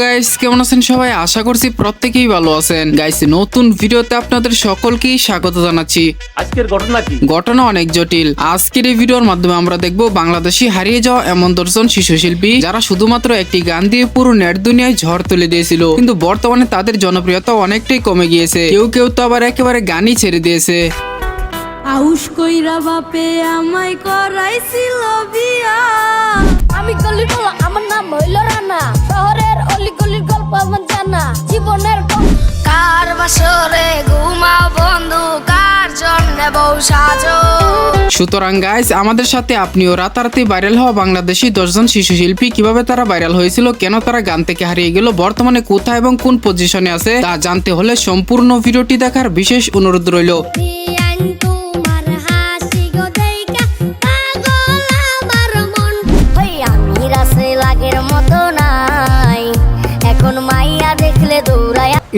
Guys কেমন আছেন সবাই? আশা করছি প্রত্যেকেই ভালো আছেন। গাইস নতুন ভিডিওতে আপনাদের সকলকেই স্বাগত জানাচ্ছি। আজকের ঘটনা কি? ঘটনা অনেক জটিল। আজকের এই ভিডিওর মাধ্যমে আমরা দেখব বাংলাদেশি হারিয়ে যাওয়া এমন দর্শন শিশু শিল্পী যারা শুধুমাত্র একটি গান দিয়ে পুরো নেট দুনিয়ায় ঝড় তুলে দিয়েছিল। কিন্তু বর্তমানে তাদের জনপ্রিয়তা অনেকটাই কমে গিয়েছে। কেউ কেউ তো আবার একেবারে গানই ছেড়ে দিয়েছে। আউস কইরা বাপে আমায় করাইছিল বিয়া। আমি বলো আমার নাম হইল রানা শহরের গল্প আমার জানা জীবনের কার বাসরে ঘুমাও বন্ধু কার জন্য বউ সাজো। সুতরাং গাইস আমাদের সাথে আপনিও রাতারাতি ভাইরাল হওয়া বাংলাদেশি দশজন শিশু শিল্পী কীভাবে তারা ভাইরাল হয়েছিল কেন তারা গান থেকে হারিয়ে গেল বর্তমানে কোথায় এবং কোন পজিশনে আছে তা জানতে হলে সম্পূর্ণ ভিডিওটি দেখার বিশেষ অনুরোধ রইল।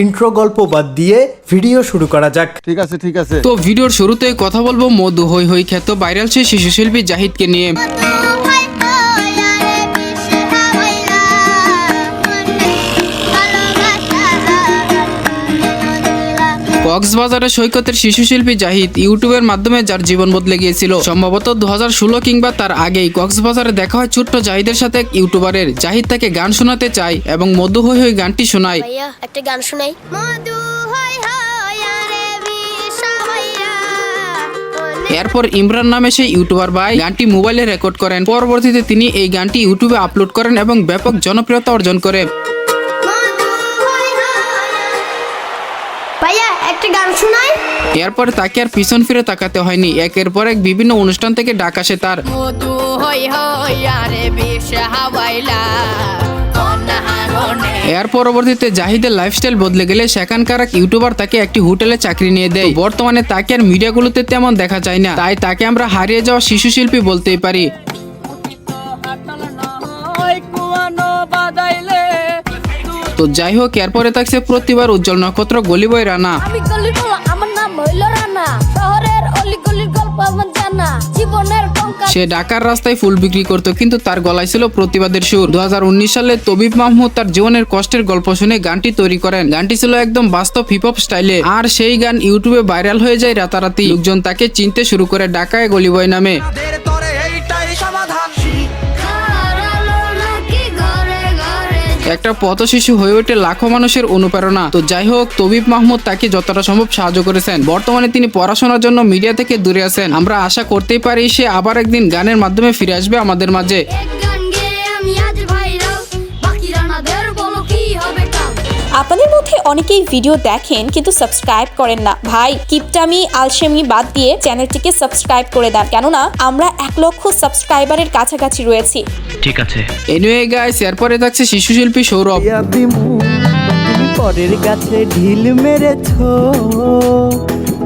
ইন্ট্রো গল্প বাদ দিয়ে ভিডিও শুরু করা যাক। ঠিক আছে ঠিক আছে। তো ভিডিওর শুরুতে কথা বলব মধু। হই হই খ্যাত ভাইরাল সেই শিশু শিল্পী জাহিদকে নিয়ে। ভালোবাসা কক্সবাজারের সৈকতের শিশু শিল্পী জাহিদ ইউটিউবের মাধ্যমে যার জীবন বদলে গিয়েছিল। সম্ভবত দু হাজার ষোলো কিংবা তার আগেই কক্সবাজারে দেখা হয় ছোট্ট জাহিদের সাথে এক ইউটিউবারের। জাহিদ তাকে গান শোনাতে চায় এবং মধু হই হই গানটি শোনায়। একটা গান শোনাই। মধু হয় হয় এরপর ইমরান নামে সেই ইউটিউবার ভাই গানটি মোবাইলে রেকর্ড করেন। পরবর্তীতে তিনি এই গানটি ইউটিউবে আপলোড করেন এবং ব্যাপক জনপ্রিয়তা অর্জন করে। গান শোনাই এরপরে তাকে আর পিছন ফিরে তাকাতে হয়নি। একের পর এক বিভিন্ন অনুষ্ঠান থেকে ডাক আসে তার। মধু হই হই আরে বিষ হাওয়াইলা অনাহারণে এর পরবর্তীতে জাহিদের লাইফস্টাইল বদলে গেলে সেখানকার এক ইউটিউবার তাকে একটি হোটেলে চাকরি নিয়ে দেয়। বর্তমানে তাকে আর মিডিয়াগুলোতে তেমন দেখা যায় না। তাই তাকে আমরা হারিয়ে যাওয়া শিশু শিল্পী বলতেই পারি। তো যাই হোক এরপরে থাকছে প্রতিবার উজ্জ্বল নক্ষত্র গলিবই রানা। আমার নাম হইল রানা। শহরের অলি গল্প আমার জানা। জীবনের সে ঢাকার রাস্তায় ফুল বিক্রি করত কিন্তু তার গলায় ছিল প্রতিবাদের সুর। দু হাজার উনিশ সালে তবিব মাহমুদ তার জীবনের কষ্টের গল্প শুনে গানটি তৈরি করেন। গানটি ছিল একদম বাস্তব হিপ হপ স্টাইলে আর সেই গান ইউটিউবে ভাইরাল হয়ে যায় রাতারাতি। লোকজন তাকে চিনতে শুরু করে ঢাকায় গলিবয় নামে। একটা পথ শিশু হয়ে ওঠে লাখো মানুষের অনুপ্রেরণা। তো যাই হোক তবিব মাহমুদ তাকে যতটা সম্ভব সাহায্য করেছেন। বর্তমানে তিনি পড়াশোনার জন্য মিডিয়া থেকে দূরে আছেন। আমরা আশা করতেই পারি সে আবার একদিন গানের মাধ্যমে ফিরে আসবে আমাদের মাঝে। আপনাদের মধ্যে অনেকেই ভিডিও দেখেন কিন্তু সাবস্ক্রাইব করেন না। ভাই কিপটামি আলসেমি বাদ দিয়ে চ্যানেলটিকে সাবস্ক্রাইব করে দেন। কেননা আমরা এক লক্ষ সাবস্ক্রাইবারের কাছাকাছি রয়েছি। ঠিক এনিওয়ে গাইস এরপরে থাকছে শিশু শিল্পী সৌরভ। পরের গাছে ঢিল মেরেছো।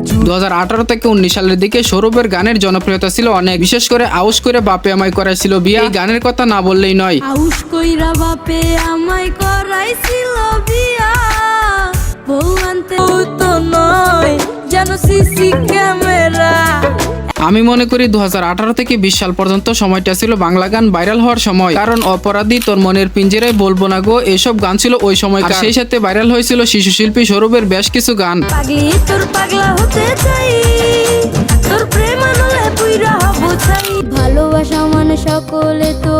দু থেকে উনিশ সালের দিকে সৌরভের গানের জনপ্রিয়তা ছিল অনেক। বিশেষ করে আউস করে বাপে আমায় করাইছিল বিয়ে। গানের কথা না বললেই নয়। আউস কইরা বাপে আমায় করাইছিল বিয়া। বউ আনতে নয়, যেন সিসি ক্যামেরা। আমি মনে করি দু হাজার আঠারো থেকে বিশ সাল পর্যন্ত সময়টা ছিল বাংলা গান ভাইরাল হওয়ার সময়। কারণ অপরাধী তোর মনের পিঞ্জিরায় বলব না গো এইসব গান ছিল ওই সময় সেই সাথে ভাইরাল হয়েছিল শিশু শিল্পী সৌরভের বেশ কিছু গান। ভালোবাসা মানে সকলে তো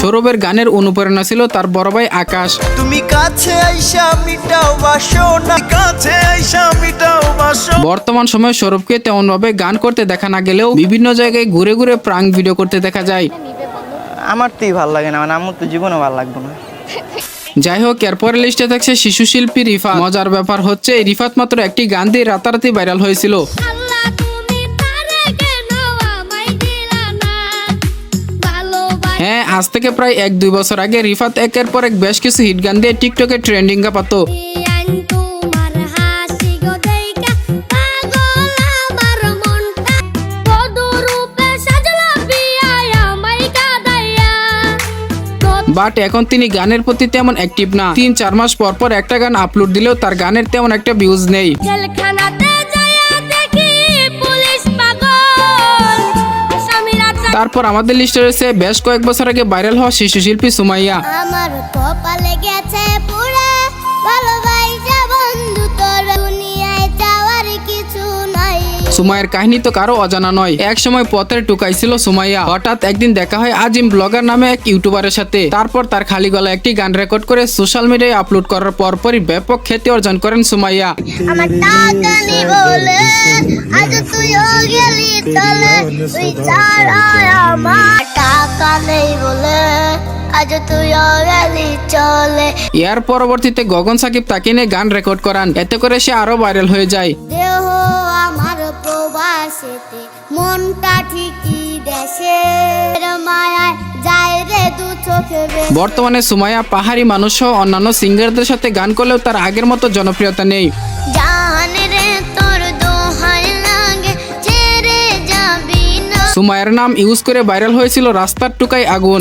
সৌরভের গানের অনুপ্রেরণা ছিল তার বড় ভাই আকাশ। তুমি কাছে আইসা মিটাও বাসনা কাছে আইসা মিটাও বাসনা বর্তমান সময়ে সৌরভকে তেমন ভাবে গান করতে দেখা না গেলেও বিভিন্ন জায়গায় ঘুরে ঘুরে প্রাং ভিডিও করতে দেখা যায়। আমার তোই ভালো লাগে না মানে আমার তো জীবনে ভালো লাগবে না। যাই হোক এরপরে লিস্টে থাকছে শিশু শিল্পী রিফাত। মজার ব্যাপার হচ্ছে রিফাত মাত্র একটি গান দিয়ে রাতারাতি ভাইরাল হয়েছিল। হ্যাঁ আজ থেকে প্রায় এক দুই বছর আগে রিফাত একের পর এক বেশ কিছু হিট গান দিয়ে টিকটকে ট্রেন্ডিং কাপাতো বাট এখন তিনি গানের প্রতি তেমন অ্যাক্টিভ না। তিন চার মাস পর পর একটা গান আপলোড দিলেও তার গানের তেমন একটা ভিউজ নেই। তারপর আমাদের লিস্টে রয়েছে বেশ কয়েক বছর আগে ভাইরাল হওয়া শিশু শিল্পী সুমাইয়া। আমার কপালে গেছে পুরা ভালো বন্ধু সুমাইয়ের কাহিনী তো কারও অজানা নয়। এক সময় পথের টুকাই ছিল সুমাইয়া। হঠাৎ একদিন দেখা হয় আজিম ব্লগার নামে এক ইউটিউবারের সাথে। তারপর তার খালি গলা একটি গান রেকর্ড করে সোশ্যাল মিডিয়ায় আপলোড করার পরপরই ব্যাপক খ্যাতি অর্জন করেন সুমাইয়া। আজ তুই চলে। এর পরবর্তীতে গগন সাকিব তাকে নিয়ে গান রেকর্ড করান। এতে করে সে আরও ভাইরাল হয়ে যায়। দেহ আমার প্রবাসেতে মনটা ঠিকই দেশে মায়ায় যায় রে দু চোখে বর্তমানে সুমাইয়া পাহাড়ি মানুষ সহ অন্যান্য সিঙ্গারদের সাথে গান করলেও তার আগের মতো জনপ্রিয়তা নেই। জান রে তোর দোহাই লাগে ছেড়ে যাবি না। সুমাইয়ার নাম ইউজ করে ভাইরাল হয়েছিল রাস্তার টুকাই আগুন।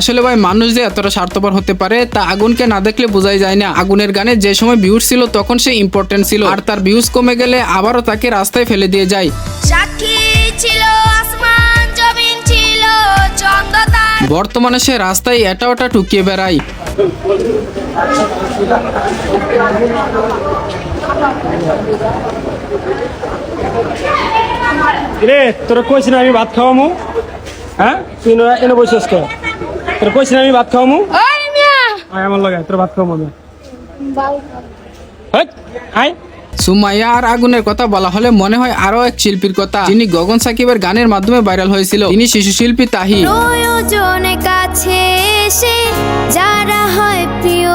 আসলে ভাই মানুষ যে এতটা স্বার্থপর হতে পারে তা আগুনকে না দেখলে বোঝাই যায় না। আগুনের গানে যে সময় ভিউজ ছিল তখন সে ইম্পর্টেন্ট ছিল। আর তার ভিউজ কমে গেলে আবারও তাকে রাস্তায় ফেলে দিয়ে যায়। ছিল আসমান জমিন ছিল বর্তমানে সে রাস্তায় এটা ওটা টুকিয়ে বেড়ায়। রে তোরা কইছি না আমি ভাত খাওয়ামু? হ্যাঁ? তুই এনে বসেছ কে তোরা কইছি আমি ভাত খাওয়ামু? ওই মিয়া। আয় আমার লগে তোর ভাত খাওয়ামু আমি হেই, আয়। সুমাইয়া আর আগুনের কথা বলা হলে মনে হয় আরও এক শিল্পীর কথা। যিনি গগন সাকিবের গানের মাধ্যমে ভাইরাল হয়েছিল তিনি শিশু শিল্পী তাহি। প্রয়োজনে কাছে এসে যারা হয় প্রিয়।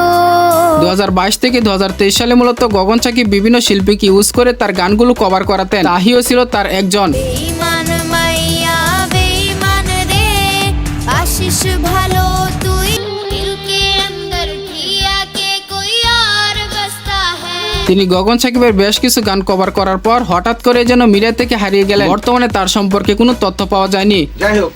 দু হাজার বাইশ থেকে দু হাজার তেইশ সালে মূলত গগন সাকিব বিভিন্ন শিল্পীকে ইউজ করে তার গানগুলো কভার করাতেন। তাহিও ছিল তার একজন। তিনি গগন সাকিবের বেশ কিছু গান কভার করার পর হঠাৎ করে যেন মিডিয়া থেকে হারিয়ে গেলেন। বর্তমানে তার সম্পর্কে কোনো তথ্য পাওয়া যায়নি।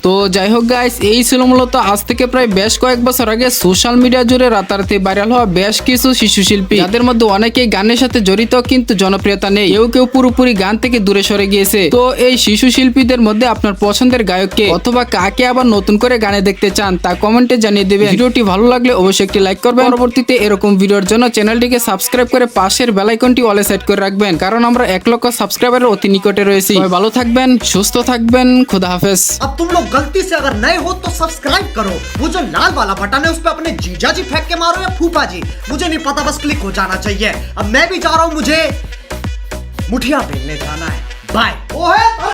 তো যাই হোক গাইস এই ছিল মূলত আজ থেকে প্রায় বেশ কয়েক বছর আগে সোশ্যাল মিডিয়া জুড়ে রাতারাতি ভাইরাল হওয়া বেশ কিছু শিশু শিল্পী। যাদের মধ্যে অনেকেই গানের সাথে জড়িত কিন্তু জনপ্রিয়তা নেই। কেউ কেউ পুরোপুরি গান থেকে দূরে সরে গিয়েছে। তো এই শিশু শিল্পীদের মধ্যে আপনার পছন্দের গায়ককে অথবা কাকে আবার নতুন করে গানে দেখতে চান তা কমেন্টে জানিয়ে দেবেন। ভিডিওটি ভালো লাগলে অবশ্যই একটি লাইক করবেন। পরবর্তীতে এরকম ভিডিওর জন্য চ্যানেলটিকে সাবস্ক্রাইব করে পাশের বেলাইকনটি অলে সেট করে রাখবেন কারণ আমরা এক লক্ষ সাবস্ক্রাইবারের অতি নিকটে রয়েছি সবাই ভালো থাকবেন সুস্থ থাকবেন খুদা হাফেজ अब तुम लोग गलती से अगर नए हो तो सब्सक्राइब करो वो जो लाल वाला बटन है उस पर अपने जीजा जी फेंक के मारो या फूफा जी मुझे नहीं पता बस क्लिक हो जाना चाहिए अब मैं भी जा रहा हूं मुझे मुठिया बेलने जाना है बाय ओ है